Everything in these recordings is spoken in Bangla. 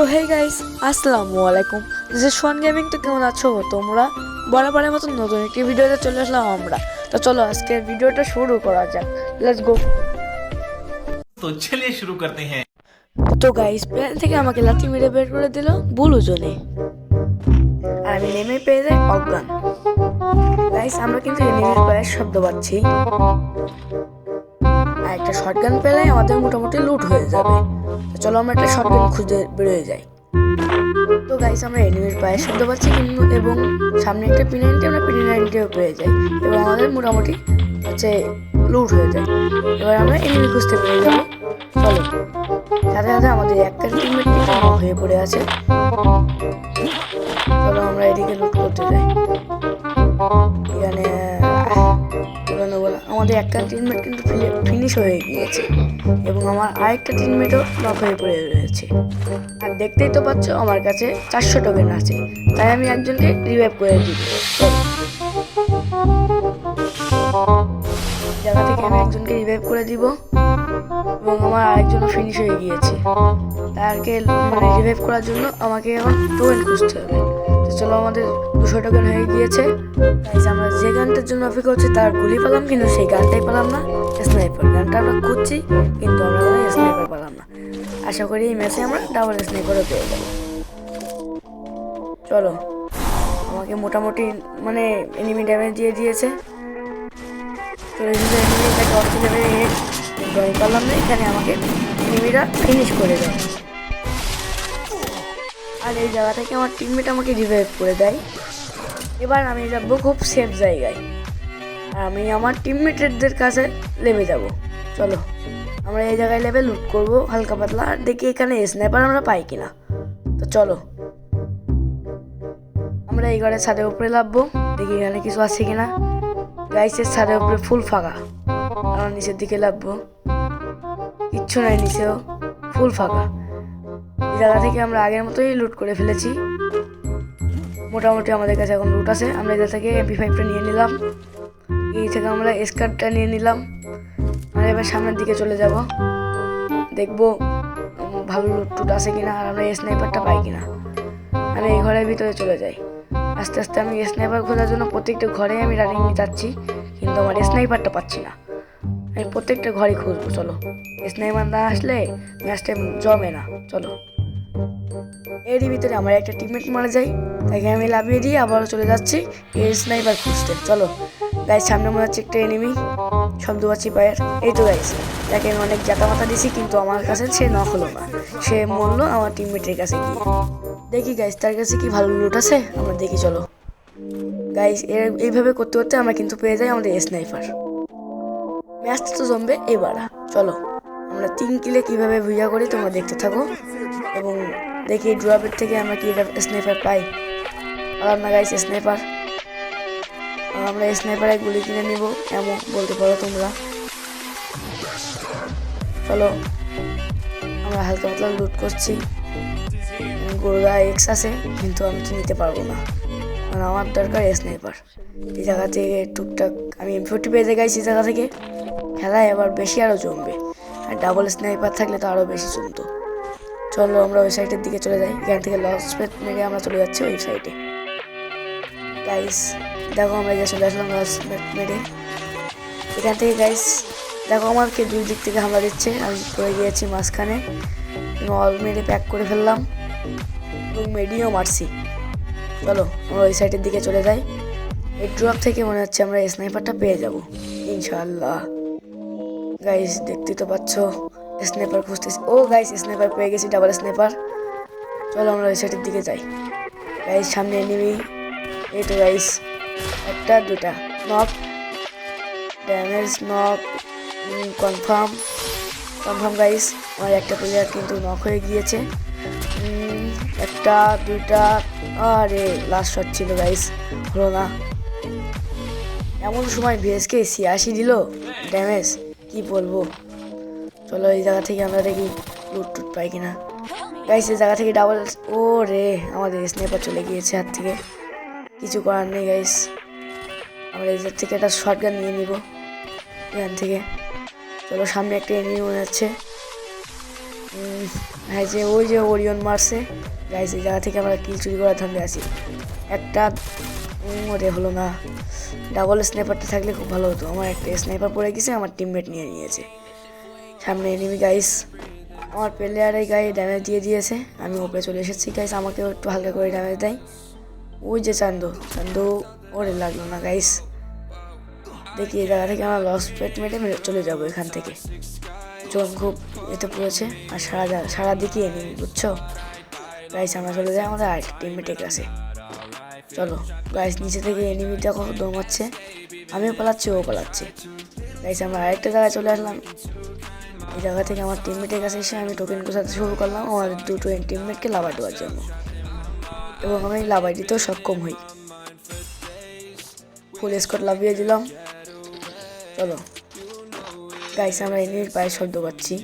তো হে গাইস আসসালামু আলাইকুম। যে সোয়ান গেমিং তো কেমন আছো তোমরা? বরাবরের মতো নতুন একটি ভিডিওতে চলে আসলাম আমরা। তো চলো আজকে ভিডিওটা শুরু করা যাক। লেটস গো তো চলিয়ে শুরু করতে হ্যাঁ। তো গাইস প্লেন থেকে আমাকে লাথি মেরে বের করে দিল বুলু জলে আমি নেমে পেয়ে যাই অজ্ঞান। গাইস আমরা কিন্তু এনিমির পায়ের শব্দ পাচ্ছি। আর একটা শটগান পেলে আমাদের মোটামুটি লুট হয়ে যাবে। চলো আমরা একটা শটগান খুঁজে বেরোয় যাই। তো গাইস আমরা এনিমির পায়ে শব্দ পাচ্ছি কিন্তু, এবং সামনে একটা পিনাইনটি আমরা পিনাইনটিও পেয়ে যাই। এবং আমাদের মোটামুটি হচ্ছে লুট হয়ে যায়। এবার আমরা এনিমি খুঁজতে পেরে যাব। চলো। সাথে সাথে আমাদের একটা টিমমেট কিন্তু হয়ে পড়ে আছে। চলো আমরা এদিকে লুট করতে যাই। এখানে বলো বলো, আমাদের একটা টিমমেট কিন্তু ফিনিশ হয়ে গিয়েছে এবং আমার আরেকটা টিমমেটও নক হয়ে পড়ে রয়েছে। আর দেখতেই তো পাচ্ছ আমার কাছে চারশো টোকেন আছে, তাই আমি একজনকে রিভাইভ করে চলো। জায়গা থেকে আমি একজনকে রিভাইভ করে দিব এবং আমার আরেকজন ফিনিশ হয়ে গিয়েছে। তারকে মানে রিভাইভ করার জন্য আমাকে এখন টোকেন খুঁজতে হবে। তো চলো আমাদের দুশো টাকা হয়ে গিয়েছে। আমরা যে গানটার জন্য অপেক্ষা করছি, তার গুলি পেলাম, কিন্তু সেই গানটাই পেলাম না। স্নাইপার গানটা আমরা খুঁজছি, কিন্তু আমরা কোনো স্নাইপার পেলাম না। আশা করি এই ম্যাচে আমরা ডাবল স্নাইপারও পেয়ে যাব। চলো, আমাকে মোটামুটি মানে এনিমি ড্যামেজ দিয়ে দিয়েছে। চলে এসেছে এনিমি জয় করলাম না, এখানে আমাকে এনিমিরা ফিনিশ করে দেয়। আর এই জায়গা থেকে আমার টিমমেট আমাকে রিভাইভ করে দেয়? এবার আমি যাব খুব সেফ জায়গায়। আমি আমার টিমমেটদের কাছে লেবে যাব। চলো, আমরা এই জায়গায় লেবে লুট করব, হালকা পাতলা, আর দেখি এখানে স্নাইপার আমরা পাই কিনা। তো চলো, আমরা এই ঘরের ছাদের উপরে লাভবো দেখি এখানে কিছু আছে কিনা। গাইসের ছাদের উপরে ফুল ফাঁকা। আমরা নিচের দিকে লাভবো কিচ্ছু নাই নিচেও ফুল ফাঁকা। জায়গা থেকে আমরা আগের মতোই লুট করে ফেলেছি। মোটামুটি আমাদের কাছে এখন লুট আছে। আমরা এদের থেকে এমপি ফাইভটা নিয়ে নিলাম। এই থেকে আমরা স্কার্টটা নিয়ে নিলাম। আমরা এবার সামনের দিকে চলে যাব। দেখব ভালো লুট টুট আছে কিনা আর আমরা স্নাইপারটা পাই কিনা। আমি এই ঘরের ভিতরে চলে যাই। আস্তে আস্তে আমি স্নাইপার খোঁজার জন্য প্রত্যেকটা ঘরে আমি রানিং যাচ্ছি, কিন্তু আমার স্নাইপারটা পাচ্ছি না। আমি প্রত্যেকটা ঘরে খুঁজবো, চলো। স্নাইপার না আসলে ম্যাচটা জমে না, চলো। এরই ভিতরে আমার একটা টিমমেট মারা যায়। তাকে আমি লাভিয়ে দিয়ে আবারও চলে যাচ্ছি। এই স্নাইপার খুঁজতে চলো। গাইজ সামনে মনে হচ্ছে একটা এনিমি শব্দ পাচ্ছি পায়ের। এই তো গাইজ তাকে আমি অনেক জাতা মাথা দিছি, কিন্তু আমার কাছে সে নক হলো না। সে মরলো আমার টিমমেটের কাছে। গিয়ে দেখি গাইজ তার কাছে কি ভালো লুট আছে? আমরা দেখি, চলো। গাইজ এর, এইভাবে করতে করতে আমরা কিন্তু পেয়ে যাই আমাদের স্নাইপার ম্যাচটা তো জমবে এবার। চলো। আমরা তিন কিলে কীভাবে ভুইয়া করি তোমরা দেখতে থাকো। এবং দেখি ড্রপের থেকে আমরা কি স্নাইপার পাই। আর না গাইছি স্নাইপার। আমরা স্নাইপারে গুলি কিনে নিব, এমন বলতে পারো তোমরা। চলো, আমরা হালকা পাতলা লুট করছি। গোড়া এক্স আছে, কিন্তু আমি তো নিতে পারব না। কারণ আমার দরকার স্নাইপার। এই জায়গা থেকে টুকটাক, আমি ফোর্টি পেজে গাইছি এই জায়গা থেকে। খেলায় আবার বেশি আরও জমবে। আর ডাবল স্নাইপার থাকলে তো আরও বেশি জমতো চলো আমরা ওই সাইডের দিকে চলে যাই। এখান থেকে লস পেট মেরে আমরা চলে যাচ্ছি ওই সাইডে গাইস দেখো আমরা যে চলে আসলাম লস পেট মেরে। এখান থেকে গাইস দেখো আমাকে দুই দিক থেকে হামলা দিচ্ছে। আমি পড়ে গিয়েছি মাঝখানে। অল মেরে প্যাক করে ফেললাম। এবং মেডিও মারছি। চলো, আমরা ওই সাইডের দিকে চলে যাই। এই ড্রপ থেকে মনে হচ্ছে আমরা স্নাইপারটা পেয়ে যাব। ইনশাআল্লাহ। গাইস দেখতে তো পাচ্ছ স্নাইপার খুঁজতেছি। ও গাইস স্নাইপার পেয়ে গেছি ডাবল স্নাইপার চলো আমরা সাইডের দিকে যাই। গাইস সামনে নিবি এই তো গাইস একটা, দুটা। Knock damage knock confirm confirm guys আমার একটা প্লেয়ার কিন্তু নক হয়ে গিয়েছে। একটা দুইটা আরে লাস্ট শট ছিল গাইস হলো না। এমন সময় ভিএসকে ছিয়াশি দিল। ড্যামেজ কি বলব? চলো এই জায়গা থেকে আমরা দেখি লুট টুট পাই কিনা। গাইস এই জায়গা থেকে ডাবল ও রে আমাদের স্নেপার চলে গিয়েছে হাত থেকে। কিছু করার নেই গাইস আমরা জায়গা থেকে একটা শর্ট গান নিয়ে নিব এখান থেকে। চলো, সামনে একটা এনিমি মনে হচ্ছে। হ্যাঁ যে, ওই যে ওরিয়ন মারছে। গাইস এই জায়গা থেকে আমরা কিল চুরি করার ধান্দে আছি। একটা ওরে, হলো না। ডাবল স্নাইপারটা থাকলে খুব ভালো হতো। আমার একটা স্নাইপার পড়ে গেছে, আমার টিমমেট নিয়ে নিয়েছে। সামনে এনিমি গাইস আমার প্লেয়ারের গায়ে ড্যামেজ দিয়ে দিয়েছে। আমি ওপরে চলে এসেছি গাইস আমাকেও একটু হালকা করে ড্যামেজ দেয়। ওই যে চান্দু। চান্দু, ওরে লাগল না গাইস দেখি, এই জায়গা থেকে আমরা লস পেট মেটে চলে যাব এখান থেকে। জন খুব এতে পড়েছে, আর সারা সারা দিকে এনিমি বুঝছ? গাইস আমরা চলে যাই আমাদের আরেকটা টিমমেটের কাছে চলো গাইস নিচে থেকে এনিমি দেখো দৌড়াচ্ছে? আমিও পালাচ্ছি ও পালাচ্ছে। গাইস আমরা আরেকটা জায়গায় চলে আসলাম। এই জায়গা থেকে আমার টিমমেটের কাছে এসে আমি টোকেন গোছাতে শুরু করলাম। আমার দুটো টিমমেটকে লাভার দেওয়ার জন্য। এবং আমি লাভাই দিতেও সক্ষম হই। ফুল স্কট লাভিয়ে দিলাম। চলো। গাইস আমরা এনিমির পায়ে শব্দ পাচ্ছি।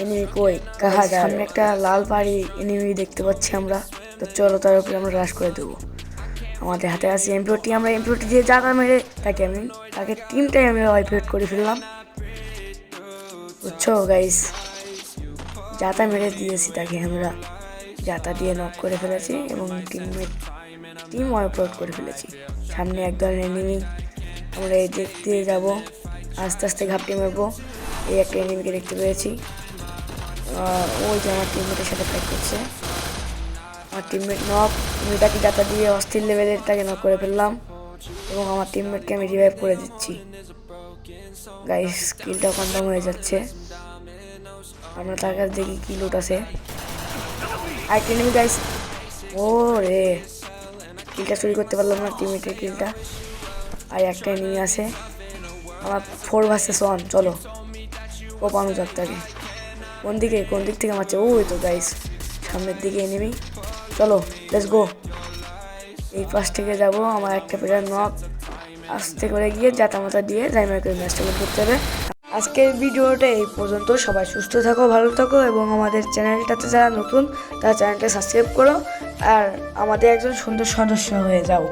এনিমি কই? কাহা সামনে একটা লাল পাড়ি এনিমি দেখতে পাচ্ছি আমরা। তো চলো তার উপরে আমরা রাশ করে দেবো। আমাদের হাতে আছে এমপিওটি আমরা এমপিওটি দিয়ে জায়গা মেরে তাকে আমি, তাকে টিমটাই আমি ওয়াইফেট করে ফেললাম। বুঝছ গাইস যাতা মেরে দিয়েছি তাকে আমরা। যাতা দিয়ে নক করে ফেলেছি এবং টিমমেট টিম ওয়াইপ করে ফেলেছি। সামনে এক ধরনের এনিমি আমরা এই দেখতে যাব। আস্তে আস্তে ঘাপটি মারবো। এই একটা এনিমিকে দেখতে পেয়েছি। ওই যে আমার টিমমেটের সাথে ফাইট করছে। আমার টিমমেট নক আমি তাকে জাতা দিয়ে অস্থির লেভেলের তাকে নক করে ফেললাম এবং আমার টিমমেটকে আমি রিভাইভ করে দিচ্ছি। গাইস স্কিলটা কনফার্ম হয়ে যাচ্ছে। আমরা তার কাছে দেখি কি লুট আছে? আরেকটা এনিমি গাইস ও রে কিলটা চুরি করতে পারলাম না টিমমেটের কিলটা আর একটা এনিমি আছে। আমার ফোর ভার্সেস ওয়ান চলো। ও পানো যাক তাকে কোন দিকে? কোন দিক থেকে মারছে? ওই তো গাইস সামনের দিকে এনিমি চলো লেটস গো এই পাশ থেকে যাব, আমার একটা প্লেয়ার নক আস্তে করে গিয়ে জাতা মাতা দিয়ে জাইমার করে ম্যাচটা করতে হবে। আজকের ভিডিওটা এই পর্যন্ত। সবাই সুস্থ থাকো, ভালো থাকো এবং আমাদের চ্যানেলটাতে যারা নতুন, তারা চ্যানেলটা সাবস্ক্রাইব করো। আর আমাদের একজন সুন্দর সদস্য হয়ে যাও।